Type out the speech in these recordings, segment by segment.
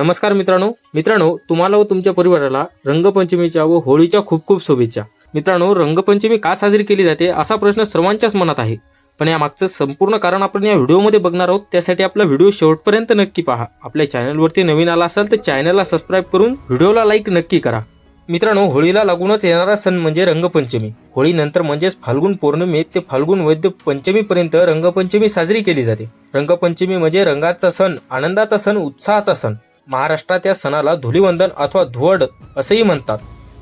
नमस्कार मित्रांनो. मित्रांनो तुम्हाला व तुमच्या परिवाराला रंगपंचमीच्या व होळीच्या खूप खूप शुभेच्छा. मित्रांनो रंगपंचमी का साजरी केली जाते असा प्रश्न सर्वांच्याच मनात आहे. पण या मागचं संपूर्ण कारण आपण या व्हिडिओमध्ये बघणार आहोत. त्यासाठी आपला व्हिडिओ शेवटपर्यंत नक्की पहा. आपल्या चॅनलवरती नवीन आला असाल तर चॅनलला सबस्क्राईब करून व्हिडिओला लाईक नक्की करा. मित्रांनो होळीला लागूनच येणारा सण म्हणजे रंगपंचमी. होळीनंतर म्हणजेच फाल्गुन पौर्णिमेत ते फाल्गुन वैद्य पंचमीपर्यंत रंगपंचमी साजरी केली जाते. रंगपंचमी म्हणजे रंगाचा सण आनंदाचा सण उत्साहाचा सण. महाराष्ट्रात या सणाला धुलीवंदन अथवा धुवड असंही म्हणतात.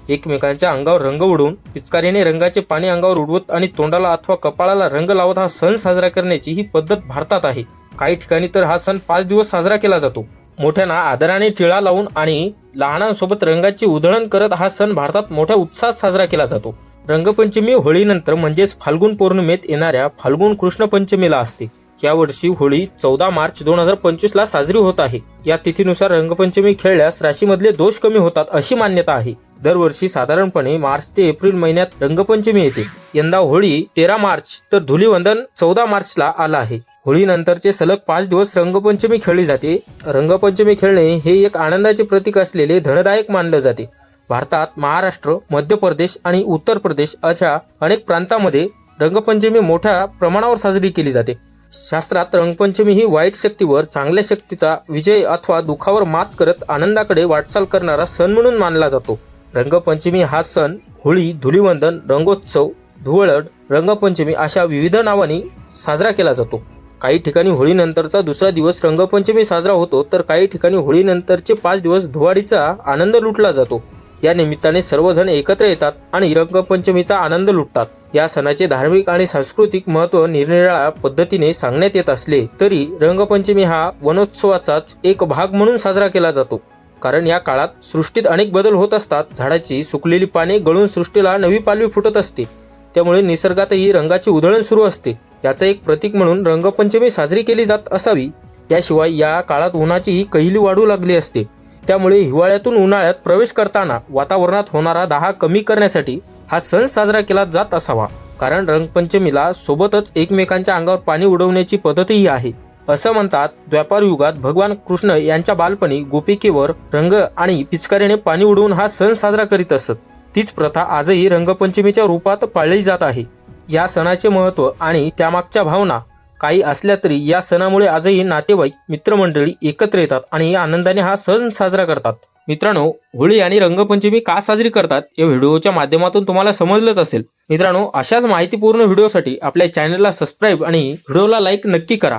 एकमेकांच्या अंगावर रंग उडवून पिचकारीने रंगाचे पाणी अंगावर उडवत आणि तोंडाला अथवा कपाळाला रंग लावत हा सण साजरा करण्याची ही पद्धत भारतात आहे. काही ठिकाणी तर हा सण पाच दिवस साजरा केला जातो. मोठ्यांना आदराने टिळा लावून आणि लहानांसोबत रंगाची उधळण करत हा सण भारतात मोठ्या उत्साहात साजरा केला जातो. रंगपंचमी होळीनंतर म्हणजेच फाल्गुन पौर्णिमेत येणाऱ्या फाल्गुन कृष्ण पंचमीला असते. यावर्षी होळी चौदा मार्च दोन हजार पंचवीस ला साजरी होत आहे. या तिथीनुसार रंगपंचमी खेळल्यास राशीमधले दोष कमी होतात अशी मान्यता आहे. दरवर्षी साधारणपणे मार्च ते एप्रिल महिन्यात रंगपंचमी येते. यंदा होळी तेरा मार्च तर धुलीवंदन चौदा मार्चला आला आहे. होळीनंतरचे सलग पाच दिवस रंगपंचमी खेळली जाते. रंगपंचमी खेळणे हे एक आनंदाचे प्रतीक असलेले धनदायक मानले जाते. भारतात महाराष्ट्र मध्य प्रदेश आणि उत्तर प्रदेश अशा अनेक प्रांतांमध्ये रंगपंचमी मोठ्या प्रमाणावर साजरी केली जाते. शास्त्रात रंगपंचमी ही वाईट शक्तीवर चांगल्या शक्तीचा विजय अथवा दुखावर मात करत आनंदाकडे वाटचाल करणारा सण म्हणून मानला जातो. रंगपंचमी हा सण होळी धुलीवंदन रंगोत्सव धुवळड रंगपंचमी अशा विविध नावांनी साजरा केला जातो. काही ठिकाणी होळीनंतरचा दुसरा दिवस रंगपंचमी साजरा होतो तर काही ठिकाणी होळीनंतरचे पाच दिवस धुवाडीचा आनंद लुटला जातो. या निमित्ताने सर्वजण एकत्र येतात आणि रंगपंचमीचा आनंद लुटतात. या सणाचे धार्मिक आणि सांस्कृतिक महत्त्व निरनिराळ्या पद्धतीने सांगण्यात येत असले तरी रंगपंचमी हा वनोत्सवाचाच एक भाग म्हणून साजरा केला जातो. कारण या काळात सृष्टीत अनेक बदल होत असतात. झाडाची सुकलेली पाने गळून सृष्टीला नवी पालवी फुटत असते. त्यामुळे निसर्गातही रंगाची उधळण सुरू असते. याचं एक प्रतीक म्हणून रंगपंचमी साजरी केली जात असावी. त्याशिवाय या काळात उन्हाचीही कैली वाढू लागली असते. त्यामुळे हिवाळ्यातून उन्हाळ्यात प्रवेश करताना वातावरणात होणारा दहा कमी करण्यासाठी हा सण साजरा केला जात असावा. कारण रंगपंचमीला सोबतच एकमेकांच्या अंगावर पाणी उडवण्याची पद्धतही आहे. असं म्हणतात व्यापार युगात भगवान कृष्ण यांच्या बालपणी गोपिकेवर रंग आणि पिचकारीने पाणी उडवून हा सण साजरा करीत असत. तीच प्रथा आजही रंगपंचमीच्या रूपात पाळली जात आहे. या सणाचे महत्त्व आणि त्यामागच्या भावना काही असल्या तरी या सणामुळे आजही नातेवाईक मित्रमंडळी एकत्र येतात आणि या आनंदाने हा सण साजरा करतात. मित्रांनो होळी आणि रंगपंचमी का साजरी करतात या व्हिडिओच्या माध्यमातून तुम्हाला समजलंच असेल. मित्रांनो अशाच माहितीपूर्ण व्हिडिओसाठी आपल्या चॅनलला सबस्क्राईब आणि व्हिडिओला लाईक नक्की करा.